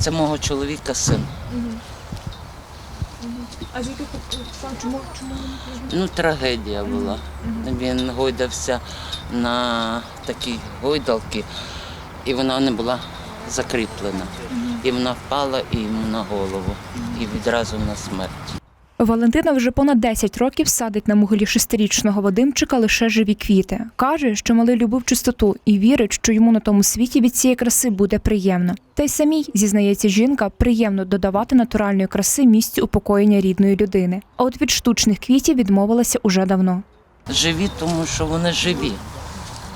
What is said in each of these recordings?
Це мого чоловіка син. А звідки сам чому чому Ну, трагедія була. Він гойдався на такій гойдалці, і вона не була закріплена. І вона впала і йому на голову. І відразу на смерть. Валентина вже понад 10 років садить на могилі шестирічного Вадимчика лише живі квіти. Каже, що малий любив чистоту і вірить, що йому на тому світі від цієї краси буде приємно. Та й самій, зізнається жінка, приємно додавати натуральної краси місцю упокоєння рідної людини. А от від штучних квітів відмовилася уже давно. Живі, тому що вони живі.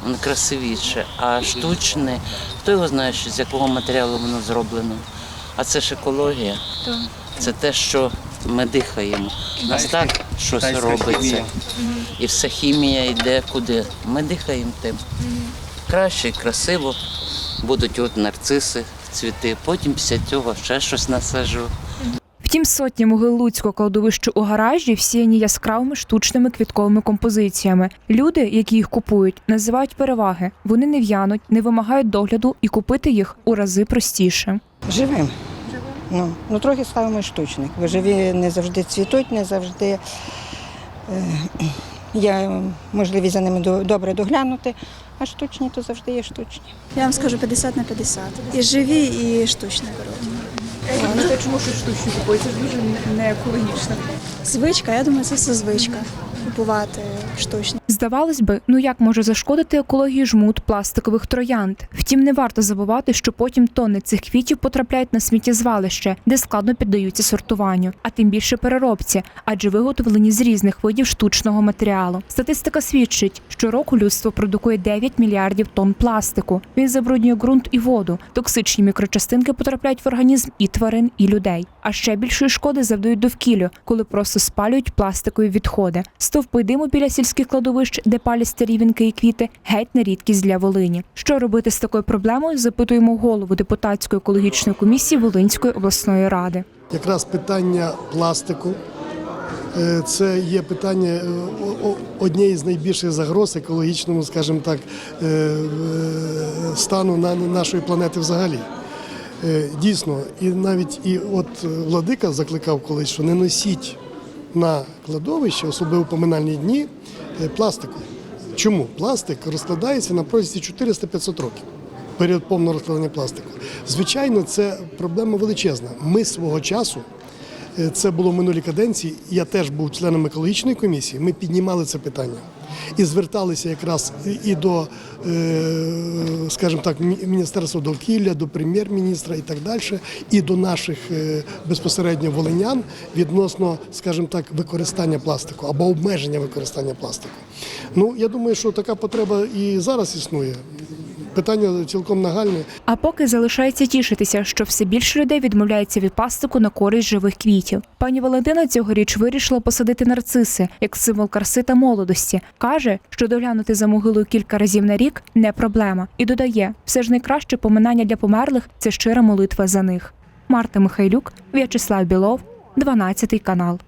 Вони красивіше. А штучне, хто його знає, що з якого матеріалу воно зроблено. А це ж екологія. Це те, що ми дихаємо. У нас так щось робиться. І вся хімія йде куди. Ми дихаємо тим. Краще, красиво. Будуть от нарциси, цвіти. Потім після цього ще щось насаджу. Втім, сотні могил Луцького кладовища у гаражі всіяні яскравими штучними квітковими композиціями. Люди, які їх купують, називають переваги. Вони не в'януть, не вимагають догляду і купити їх у рази простіше. Живим. Ну, ну трохи ставимо штучних, бо живі не завжди цвітуть, не завжди е, є можливість за ними до- добре доглянути, а штучні то завжди є штучні. Я вам скажу 50 на 50. І живі, і штучні беру. чому що штучні купують? Це дуже не екологічно. Звичка, я думаю, це все звичка. Купувати штучні. Здавалось би, ну як може зашкодити екології жмут пластикових троянд? Втім, не варто забувати, що потім тонни цих квітів потрапляють на сміттєзвалище, де складно піддаються сортуванню, а тим більше переробці, адже виготовлені з різних видів штучного матеріалу. Статистика свідчить, що року людство продукує 9 мільярдів тонн пластику. Він забруднює ґрунт і воду. Токсичні мікрочастинки потрапляють в організм і тварин, і людей. А ще більшої шкоди завдають довкіллю, коли просто спалюють пластикові відходи. Стовпи диму біля сільських кладовищ, де палять старі вінки і квіти, геть на рідкість для Волині. Що робити з такою проблемою? Запитуємо голову депутатської екологічної комісії Волинської обласної ради. Якраз питання пластику е, це є питання е, однієї з найбільших загроз екологічному, скажімо так, е, стану на нашої планети взагалі. Е, Дійсно, і навіть і от е, владика закликав колись, що не носіть на кладовище, особливо поминальні дні, е, пластику. Чому? Пластик розкладається на протязі 400-500 років. Період повного розкладання пластику. Звичайно, це проблема величезна. Ми свого часу, це було в минулій каденції, я теж був членом екологічної комісії, ми піднімали це питання. І зверталися якраз і- до, е, скажімо так, Мі- Міністерства довкілля, до прем'єр-міністра і так далі, і до наших е, безпосередньо волинян відносно, скажімо так, використання пластику або обмеження використання пластику. Ну, я думаю, що така потреба і зараз існує. Питання цілком нагальне. А поки залишається тішитися, що все більше людей відмовляється від пластику на користь живих квітів. Пані Валентина цьогоріч вирішила посадити нарциси як символ краси та молодості. каже, що доглянути за могилою кілька разів на рік не проблема, і додає, все ж найкраще поминання для померлих це щира молитва за них. Марта Михайлюк, В'ячеслав Білов, 12 канал.